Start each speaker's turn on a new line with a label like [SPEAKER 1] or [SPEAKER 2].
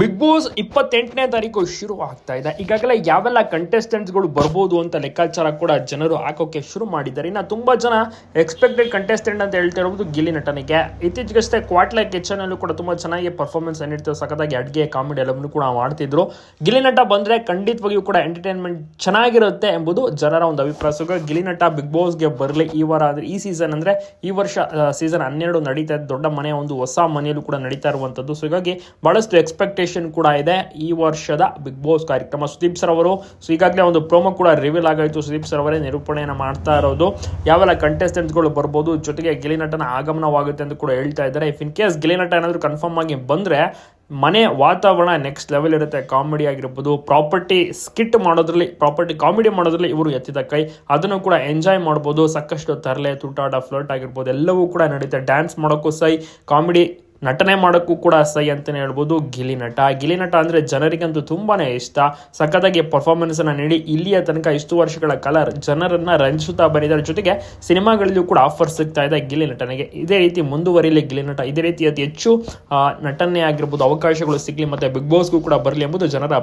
[SPEAKER 1] Big boss ಇಪ್ಪತ್ತೆಂಟನೇ ತಾರೀಕು ಶುರು ಆಗ್ತಾ ಇದೆ. ಈಗಾಗಲೇ ಯಾವೆಲ್ಲ ಕಂಟೆಸ್ಟೆಂಟ್ಸ್ಗಳು ಬರ್ಬೋದು ಅಂತ ಲೆಕ್ಕಾಚಾರ ಕೂಡ ಜನರು ಹಾಕೋಕೆ ಶುರು ಮಾಡಿದ್ದಾರೆ. ಇನ್ನು ತುಂಬಾ ಜನ ಎಕ್ಸ್ಪೆಕ್ಟೆಡ್ ಕಂಟೆಸ್ಟೆಂಟ್ ಅಂತ ಹೇಳ್ತಾ ಇರೋದು ಗಿಲಿ ನಟನಿಗೆ. ಇತ್ತೀಚೆಗಷ್ಟೇ ಕ್ವಾಟ್ಲೆ ಕಿಚನ್ ಅಲ್ಲೂ ಕೂಡ ತುಂಬಾ ಚೆನ್ನಾಗಿ ಪರ್ಫಾರ್ಮೆನ್ಸ್ ಏನಿರ್ತದೆ ಸಖತ್ತಾಗಿ ಅಡುಗೆ, ಕಾಮಿಡಿ ಎಲ್ಲವನ್ನೂ ಕೂಡ ಮಾಡ್ತಿದ್ರು. ಗಿಲಿ ನಟ ಬಂದ್ರೆ ಖಂಡಿತವಾಗಿಯೂ ಕೂಡ ಎಂಟರ್ಟೈನ್ಮೆಂಟ್ ಚೆನ್ನಾಗಿರುತ್ತೆ ಎಂಬುದು ಜನರ ಒಂದು ಅಭಿಪ್ರಾಯ. ಸೊ ಗಿಲಿ ನಟ ಬಿಗ್ ಬಾಸ್ಗೆ ಬರಲಿ ಈ ವಾರ ಆದರೆ, ಈ ಸೀಸನ್ ಅಂದ್ರೆ ಈ ವರ್ಷ ಸೀಸನ್ ಹನ್ನೆರಡು ನಡೀತಾ ದೊಡ್ಡ ಮನೆ ಒಂದು ಹೊಸ ಮನೆಯಲ್ಲೂ ಕೂಡ ನಡೀತಾ ಇರುವಂತದ್ದು. ಸೊ ಹೀಗಾಗಿ ಬಹಳಷ್ಟು ಎಕ್ಸ್ಪೆಕ್ಟೇಷನ್ ಕೂಡ ಇದೆ ಈ ವರ್ಷದ ಬಿಗ್ ಬಾಸ್ ಕಾರ್ಯಕ್ರಮ. ಸುದೀಪ್ ಸರ್ ಅವರು ಸೊ ಈಗಾಗಲೇ ಒಂದು ಪ್ರೋಮೋ ಕೂಡ ರಿವೀಲ್ ಆಗಾಯಿತು. ಸುದೀಪ್ ಸರ್ ಅವರೇ ನಿರೂಪಣೆಯನ್ನು ಮಾಡ್ತಾ ಇರೋದು. ಯಾವೆಲ್ಲ ಕಂಟೆಸ್ಟೆಂಟ್ಸ್ಗಳು ಬರ್ಬೋದು, ಜೊತೆಗೆ ಗಿಲಿನಟನ ಆಗಮನವಾಗುತ್ತೆ ಅಂತ ಕೂಡ ಹೇಳ್ತಾ ಇದ್ದಾರೆ. ಇಫ್ ಇನ್ ಕೇಸ್ ಗಿಲಿನಟ ಏನಾದರೂ ಕನ್ಫರ್ಮ್ ಆಗಿ ಬಂದರೆ, ಮನೆ ವಾತಾವರಣ ನೆಕ್ಸ್ಟ್ ಲೆವೆಲ್ ಇರುತ್ತೆ. ಕಾಮಿಡಿ ಆಗಿರ್ಬೋದು ಪ್ರಾಪರ್ಟಿ ಸ್ಕಿಟ್ ಮಾಡೋದ್ರಲ್ಲಿ ಪ್ರಾಪರ್ಟಿ ಕಾಮಿಡಿ ಮಾಡೋದ್ರಲ್ಲಿ ಇವರು ಎತ್ತಿದ ಕೈ. ಅದನ್ನು ಕೂಡ ಎಂಜಾಯ್ ಮಾಡ್ಬೋದು. ಸಾಕಷ್ಟು ತರಲೆ, ತುಟಾಟ ಫ್ಲರ್ಟ್ ಆಗಿರ್ಬೋದು, ಎಲ್ಲವೂ ಕೂಡ ನಡೀತೆ ಡ್ಯಾನ್ಸ್ ಮಾಡೋಕ್ಕೂ ಸೈ ಕಾಮಿಡಿ ನಟನೆ ಮಾಡೋಕ್ಕೂ ಕೂಡ ಸೈ ಅಂತಲೇ ಹೇಳ್ಬೋದು. ಗಿಲಿ ನಟ. ಗಿಲಿ ನಟ ಅಂದರೆ ಜನರಿಗಂತೂ ತುಂಬಾ ಇಷ್ಟ. ಸಖತ್ತಾಗಿ ಪರ್ಫಾರ್ಮೆನ್ಸನ್ನು ನೀಡಿ ಇಲ್ಲಿಯ ತನಕ ಇಷ್ಟು ವರ್ಷಗಳ ಕಲರ್ ಜನರನ್ನು ರಂಜಿಸುತ್ತಾ ಬಂದಿದ್ದಾರೆ. ಜೊತೆಗೆ ಸಿನಿಮಾಗಳಲ್ಲೂ ಕೂಡ ಆಫರ್ ಸಿಗ್ತಾ ಇದೆ ಗಿಲಿ ನಟನಿಗೆ. ಇದೇ ರೀತಿ ಮುಂದುವರಿಲಿ ಗಿಲಿ ನಟ. ಇದೇ ರೀತಿ ಅತಿ ಹೆಚ್ಚು ನಟನೆ ಆಗಿರ್ಬೋದು ಅವಕಾಶಗಳು ಸಿಗಲಿ ಮತ್ತು ಬಿಗ್ ಬಾಸ್ಗೂ ಕೂಡ ಬರಲಿ ಎಂಬುದು ಜನರ ಅಭಿಪ್ರಾಯ.